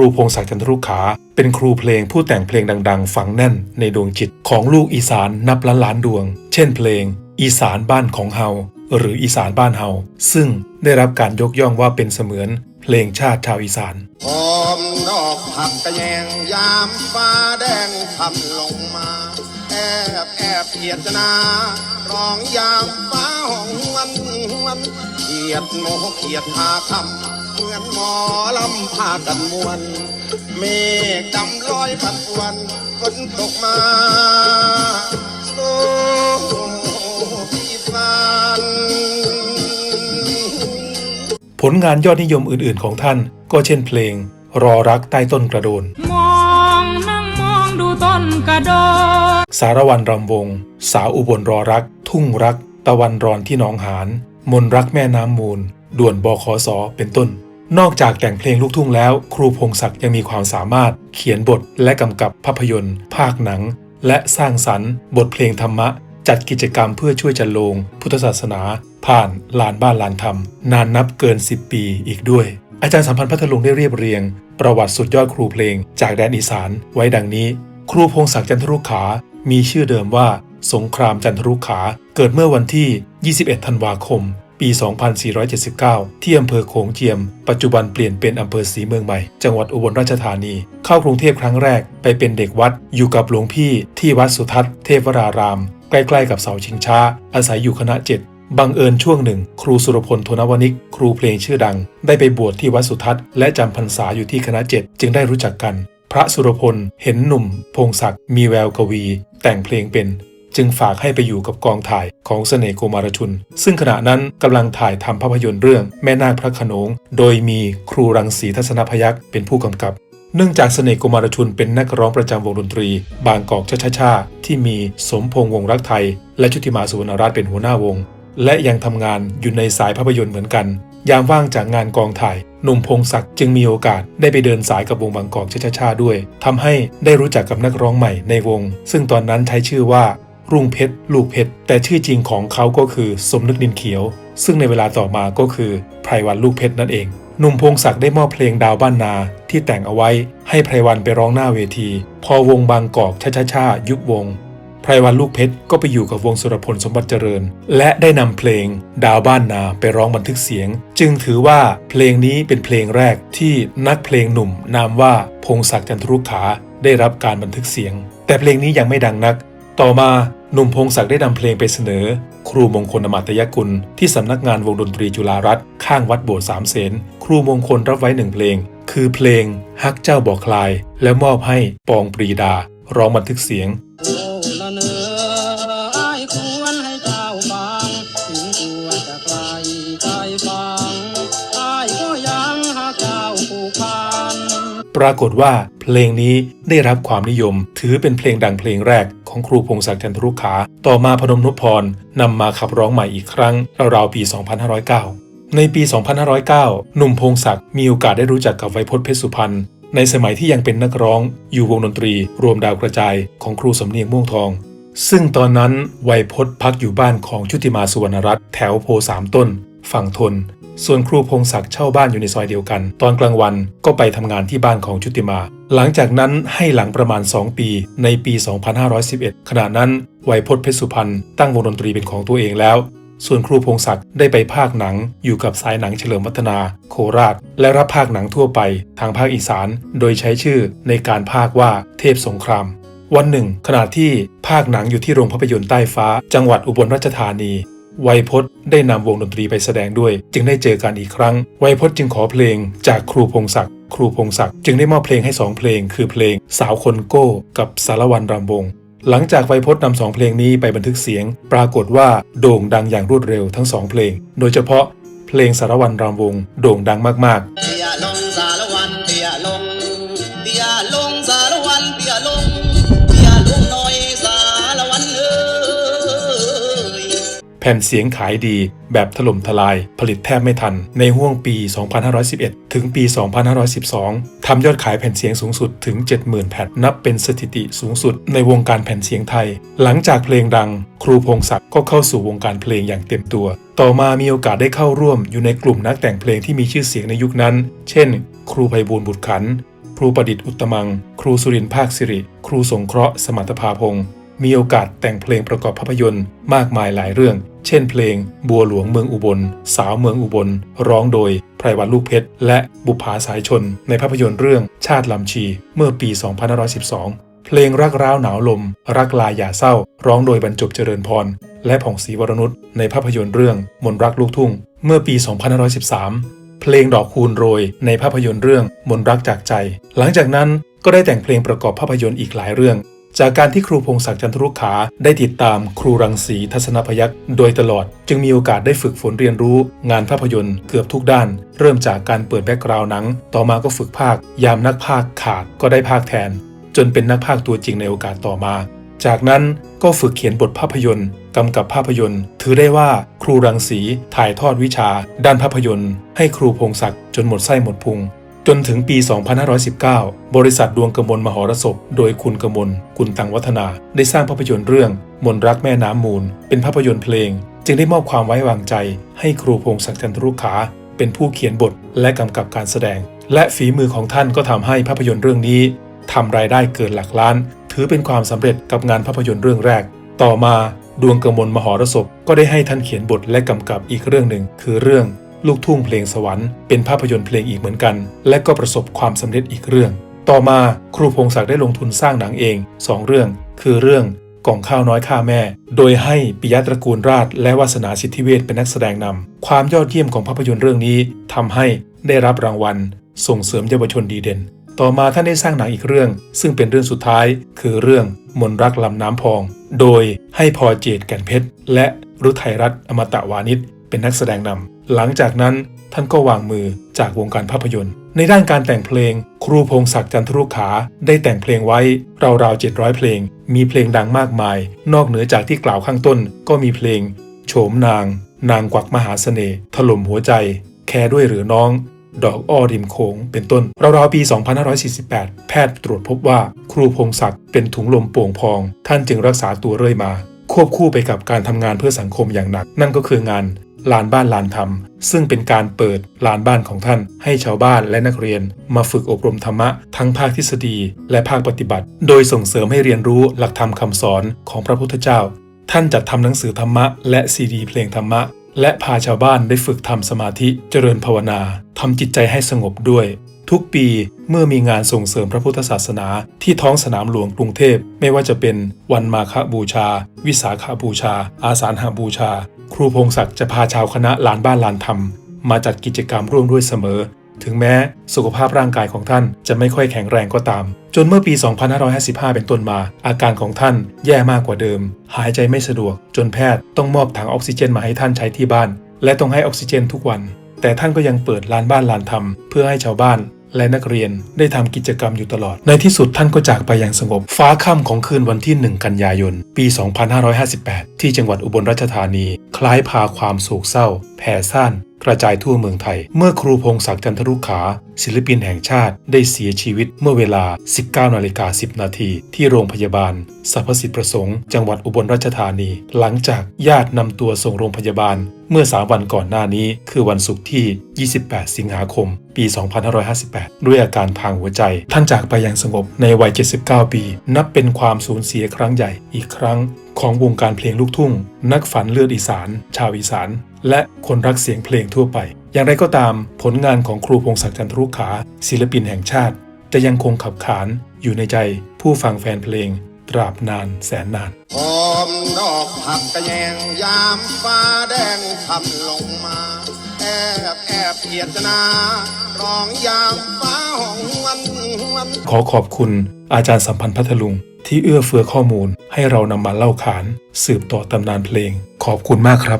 รูพงศักดิ์จันทรุขา เป็นครูเพลงผู้แต่งเพลงดัง ๆ ฝังแน่นในดวงจิตของลูกอีสานนับล้านล้านๆดวง เช่นเพลง อีสานบ้านของเฮาหรืออีสานบ้านเฮาซึ่งได้รับการยกย่องว่าเป็นเสมือนเพลงชาติชาวอีสานหอมดอกผักกระแยงยามฟ้าแดงทำลงมา แอบแอบเกียดนาร้องยามฟ้าห้องวันวันเกียดโมเกียดหาคำ เหมือนหมอลำพากันมวน เมฆดำลอยพัดปวนฝนตกมาโอ้พี่ฟานผลงานยอดนิยมอื่นๆของท่านก็เช่นเพลง รอรักใต้ต้นกระโดน มองนั่งมองดูต้นกระโดดสารวันรำวง สาวอุบลรอรัก ทุ่งรัก ตะวันรอนที่หนองหาน มนรักแม่น้ำมูล ด่วนบคสเป็นต้น นอกจากแต่งเพลงลูกทุ่งแล้ว ครูพงศักดิ์ยังมีความสามารถ เขียนบทและกำกับภาพยนตร์ ภาคหนัง และสร้างสรรค์ บทเพลงธรรมะ จัดกิจกรรมเพื่อช่วยจันโลง พุทธศาสนา ผ่านลานบ้านลานธรรม นานนับเกิน 10 ปีอีกด้วย อาจารย์สัมพันธ์พัทลุงได้เรียบเรียง ประวัติสุดยอดครูเพลง จากแดนอีสานไว้ดังนี้ ครูพงศักดิ์จันทรุขา มีชื่อเดิมว่าสงครามจันทรุขาเกิดเมื่อวันที่ 21 ธันวาคม ปี 2479 ที่อำเภอโขงเจียม ปัจจุบันเปลี่ยนเป็นอำเภอศรีเมืองใหม่ จังหวัดอุบลราชธานี เข้ากรุงเทพครั้งแรกไปเป็นเด็กวัดอยู่กับหลวงพี่ที่วัดสุทัศน์เทพวราราม ใกล้ๆกับเสาชิงช้า อาศัยอยู่คณะเจ็ดบังเอิญช่วงหนึ่ง ครูสุรพลโทนวนิก ครูเพลงชื่อดัง ได้ไปบวชที่วัดสุทัศน์และจำพรรษาอยู่ที่คณะเจ็ดจึงได้รู้จักกัน พระสุรพลเห็นหนุ่ม พงศักดิ์มีแววกวี แต่งเพลงเป็น จึงฝากให้ไปอยู่กับกองถ่ายของเสน่ห์โกมารชุน ซึ่งขณะนั้นกำลังถ่ายทำภาพยนตร์เรื่องแม่นาคพระขนง โดยมีครูรังสีทัศนพยักษ์เป็นผู้กำกับ เนื่องจากเสน่ห์โกมารชุนเป็นนักร้องประจำวงดนตรี บางกอกชาชาชาที่มีสมพงษ์วงรักไทย และชุติมาสุวรรณรัตน์เป็นหัวหน้าวง และยังทำงานอยู่ในสายภาพยนตร์เหมือนกัน ยามว่างจากงานกองถ่ายหนุ่มพงศักดิ์จึงมีโอกาสได้ไปเดินสายกับวงบางกอกชาชาชาด้วยทำให้ได้รู้จักกับนักร้องใหม่ในวง ซึ่งตอนนั้นใช้ชื่อว่า รุ่งเพชร ลูกเพชร แต่ชื่อจริงของเขาก็คือสมนึกนินเขียว ซึ่งในเวลาต่อมาก็คือไพรวันลูกเพชรนั่นเอง หนุ่มพงศักดิ์ได้มอบเพลงดาวบ้านนาที่แต่งเอาไว้ ให้ไพรวันไปร้องหน้าเวที พอวงบางกอกชาชาชายุบวงไพรวันลูกเพชรก็ไปอยู่กับวงสุรพลสมบัติเจริญ และได้นำเพลง ดาวบ้านนาไปร้องบันทึกเสียง จึงถือว่าเพลงนี้เป็นเพลงแรกที่นักเพลงหนุ่มนามว่าพงศักดิ์จันทรุขาได้รับการบันทึกเสียง แต่เพลงนี้ยังไม่ดังนัก ต่อมาหนุ่มพงศักดิ์ได้นำเพลงไปเสนอ ครูมงคลอมาตยกุล ที่สำนักงานวงดนตรีจุฬารัฐข้างวัดโบสถ์สามเสนครูมงคลรับไว้หนึ่งเพลง คือเพลงฮักเจ้าบอกคลาย และมอบให้ปองปรีดา ร้องบันทึกเสียง ปรากฏว่าเพลงนี้ได้รับความนิยม ถือเป็นเพลงดังเพลงแรกของครูพงศักดิ์จันทรุขา ต่อมาพนมนุพพรนำมาขับร้องใหม่อีกครั้งราวๆปี 2509 ในปี 2509 หนุ่มพงศักดิ์มีโอกาสได้รู้จักกับไวยพจน์เพชรสุพรรณในสมัยที่ยังเป็นนักร้อง อยู่วงดนตรี รวมดาวกระจายของครูสำเนียงม่วงทอง ซึ่งตอนนั้นไวยพจน์พักอยู่บ้านของชุติมาสุวรรณรัตน์แถวโพสามต้น ฝั่งทน ส่วนครูพงศักดิ์เช่าบ้านอยู่ในซอยเดียวกัน ตอนกลางวันก็ไปทำงานที่บ้านของชุติมา หลังจากนั้นให้หลังประมาณ 2 ปีในปี 2511 ขณะนั้นไวยพจน์เพชรสุพรรณตั้งวงดนตรีเป็นของตัวเองแล้ว ส่วนครูพงศักดิ์ได้ไปภาคหนังอยู่กับสายหนังเฉลิมวัฒนา โคราช และรับภาคหนังทั่วไป ทางภาคอีสาน โดยใช้ชื่อในการภาคว่าเทพสงครามวันหนึ่งขณะที่ภาคหนังอยู่ที่โรงภาพยนตร์ใต้ฟ้า จังหวัดอุบลราชธานี ไวยพจน์ได้นำวงดนตรีไปแสดงด้วย จึงได้เจอกันอีกครั้ง ไวยพจน์จึงขอเพลงจากครูพงศักดิ์ครูพงศักดิ์จึงได้มอบเพลงให้สองเพลง คือเพลงสาวคนโก้ กับสารวันรำวงหลังจากไวยพจน์นำสองเพลงนี้ไปบันทึกเสียง ปรากฏว่าโด่งดังอย่างรวดเร็วทั้งสองเพลง โดยเฉพาะเพลงสารวันรำวง โด่งดังมากๆ แผ่นเสียงขายดีแบบถล่มทลาย ผลิตแทบไม่ทัน ในห่วงปี 2511 ถึงปี 2512 ทำยอดขายแผ่นเสียงสูงสุดถึง 70,000 แผ่น นับเป็นสถิติสูงสุดในวงการแผ่นเสียงไทย หลังจากเพลงดัง ครูพงศักดิ์ก็เข้าสู่วงการเพลงอย่างเต็มตัว ต่อมามีโอกาสได้เข้าร่วมอยู่ในกลุ่มนักแต่งเพลงที่มีชื่อเสียงในยุคนั้น เช่น ครูไพบูลย์บุตรขัน ครูประดิษฐ์อุตมัง ครูสุรินทร์ภาคสิริ ครูสงเคราะห์สมรรถภาพงศ์ มีโอกาสแต่งเพลงประกอบภาพยนตร์มากมายหลายเรื่อง เช่นเพลง บัวหลวงเมืองอุบล สาวเมืองอุบล ร้องโดยไพรวันลูกเพชร และบุภาสายชน ในภาพยนตร์เรื่องชาติลำชี เมื่อปี 2512 เพลงรักร้าวหนาวลม รักลายอย่าเศร้า ร้องโดยบรรจบเจริญพร และผ่องศรีวรนุชในภาพยนตร์เรื่องมนรักลูกทุ่ง เมื่อปี 2513เพลงดอกคูณโรยในภาพยนตร์เรื่องมนรักจากใจ หลังจากนั้นก็ได้แต่งเพลงประกอบภาพยนตร์อีกหลายเรื่อง จากการที่ครูพงศักดิ์จันทรุขาได้ติดตามครูรังสีทัศนพยักษ์โดยตลอด จึงมีโอกาสได้ฝึกฝนเรียนรู้ งานภาพยนตร์เกือบทุกด้าน เริ่มจากการเปิดแบ็กกราวน์หนัง ต่อมาก็ฝึกภาค ยามนักภาคขาดก็ได้ภาคแทน จนเป็นนักภาคตัวจริงในโอกาสต่อมา จากนั้นก็ฝึกเขียนบทภาพยนตร์กำกับภาพยนตร์ ถือได้ว่าครูรังสีถ่ายทอดวิชา ด้านภาพยนตร์ ให้ครูพงศักดิ์จนหมดไส้หมดพุง นถึงปี 2519 บริษัทดวงกมลมหรสพ โดยคุณกมล กุลตังวัฒนา ได้สร้างภาพยนตร์เรื่อง มนรักแม่น้ำมูล เป็นภาพยนตร์เพลง จึงได้มอบความไว้วางใจ ให้ครูพงศักดิ์จันทรุขา เป็นผู้เขียนบทและกำกับการแสดง และฝีมือของท่านก็ทำให้ภาพยนตร์เรื่องนี้ทำรายได้เกินหลักล้าน ถือเป็นความสำเร็จกับงานภาพยนตร์เรื่องแรก ต่อมาดวงกมลมหรสพ ก็ได้ให้ท่านเขียนบทและกำกับอีกเรื่องหนึ่ง คือเรื่อง ลูกทุ่งเพลงสวรรค์เป็นภาพยนตร์เพลงอีกเหมือนกัน และก็ประสบความสำเร็จอีกเรื่อง ต่อมาครูพงศักดิ์ได้ลงทุนสร้างหนังเองสองเรื่อง คือเรื่องกล่องข้าวน้อยข้าแม่ โดยให้ปิยะตระกูลราช และวาสนาสิทธิเวชเป็นนักแสดงนำความยอดเยี่ยมของภาพยนตร์เรื่องนี้ทำให้ได้รับรางวัล ส่งเสริมเยาวชนดีเด่น ต่อมาท่านได้สร้างหนังอีกเรื่อง ซึ่งเป็นเรื่องสุดท้าย คือเรื่องมนรักลำน้ำพอง โดยให้พอเจตแก่นเพชรและรุทัยรัตน์อมตะวานิชเป็นนักแสดงนำ หลังจากนั้นท่านก็วางมือจากวงการภาพยนตร์ ในด้านการแต่งเพลง ครูพงศักดิ์จันทรุขาได้แต่งเพลงไว้ราวๆ700เพลง มีเพลงดังมากมาย นอกเหนือจากที่กล่าวข้างต้น ก็มีเพลง โฉมนาง นางกวักมหาเสน่ห์ถล่มหัวใจ แคร์ด้วยหรือน้อง ดอกอ้อริมโขงเป็นต้นราวๆปี 2548 แพทย์ตรวจพบว่า ครูพงศักดิ์เป็นถุงลมโป่งพอง ท่านจึงรักษาตัวเรื่อยมา ควบคู่ไปกับการทำงานเพื่อสังคมอย่างหนัก นั่นก็คืองาน ลานบ้านลานธรรม ซึ่งเป็นการเปิดลานบ้านของท่าน ให้ชาวบ้านและนักเรียน มาฝึกอบรมธรรมะทั้งภาคทฤษฎีและภาคปฏิบัติ โดยส่งเสริมให้เรียนรู้หลักธรรมคำสอนของพระพุทธเจ้า ท่านจัดทำหนังสือธรรมะ และซีดีเพลงธรรมะ และพาชาวบ้านได้ฝึกทำสมาธิเจริญภาวนาทำจิตใจให้สงบด้วยทุกปีเมื่อมีงานส่งเสริมพระพุทธศาสนาที่ท้องสนามหลวงกรุงเทพ ไม่ว่าจะเป็นวันมาฆบูชา วิสาขาบูชา อาสาฬหบูชา ครูพงศักดิ์จะพาชาวคณะลานบ้านลานธรรม มาจัดกิจกรรมร่วมด้วยเสมอ ถึงแม้สุขภาพร่างกายของท่านจะไม่ค่อยแข็งแรงก็ตาม จนเมื่อปี 2555 เป็นต้นมา อาการของท่านแย่มากกว่าเดิม หายใจไม่สะดวก จนแพทย์ต้องมอบถังออกซิเจนมาให้ท่านใช้ที่บ้าน และต้องให้ออกซิเจนทุกวัน แต่ท่านก็ยังเปิดลานบ้านลานธรรมเพื่อให้ชาวบ้าน และนักเรียนได้ทำกิจกรรมอยู่ตลอด ในที่สุดท่านก็จากไปอย่างสงบ ฟ้าค่ำของคืนวันที่ 1 กันยายน ปี 2558 ที่จังหวัดอุบลราชธานี คล้ายพาความโศกเศร้า แผ่ซ่าน กระจายทั่วเมืองไทย เมื่อครูพงศักดิ์จันทรุขา ศิลปินแห่งชาติได้เสียชีวิตเมื่อเวลา 19นาฬิกา10 นาทีที่โรงพยาบาลสรรพสิทธิประสงค์จังหวัดอุบลราชธานี หลังจากญาตินำตัวส่งโรงพยาบาล เมื่อ 3 วันก่อนหน้านี้ คือวันศุกร์ที่ 28 สิงหาคม ปี 2558 ด้วยอาการทางหัวใจ ท่านจากไปอย่างสงบในวัย 79 ปี นับเป็นความสูญเสียครั้งใหญ่อีกครั้ง ของวงการเพลงลูกทุ่ง นักฝันเลือดอีสาน ชาวอีสาน และคนรักเสียงเพลงทั่วไป อย่างไรก็ตามผลงานของครูพงศักดิ์จันทรุขา ศิลปินแห่งชาติ จะยังคงขับขานอยู่ในใจผู้ฟังแฟนเพลงตราบนานแสนนานหอมดอกผักกระแยงยามฟ้าแดงทำลงมา แอบแอบเกียดนาร้องยามฟ้าห้องวันวันขอขอบคุณอาจารย์สัมพันธ์พัทลุง ที่เอื้อเฟื้อข้อมูลให้เรานำมาเล่าขาน สืบต่อตำนานเพลง ขอบคุณมากครับ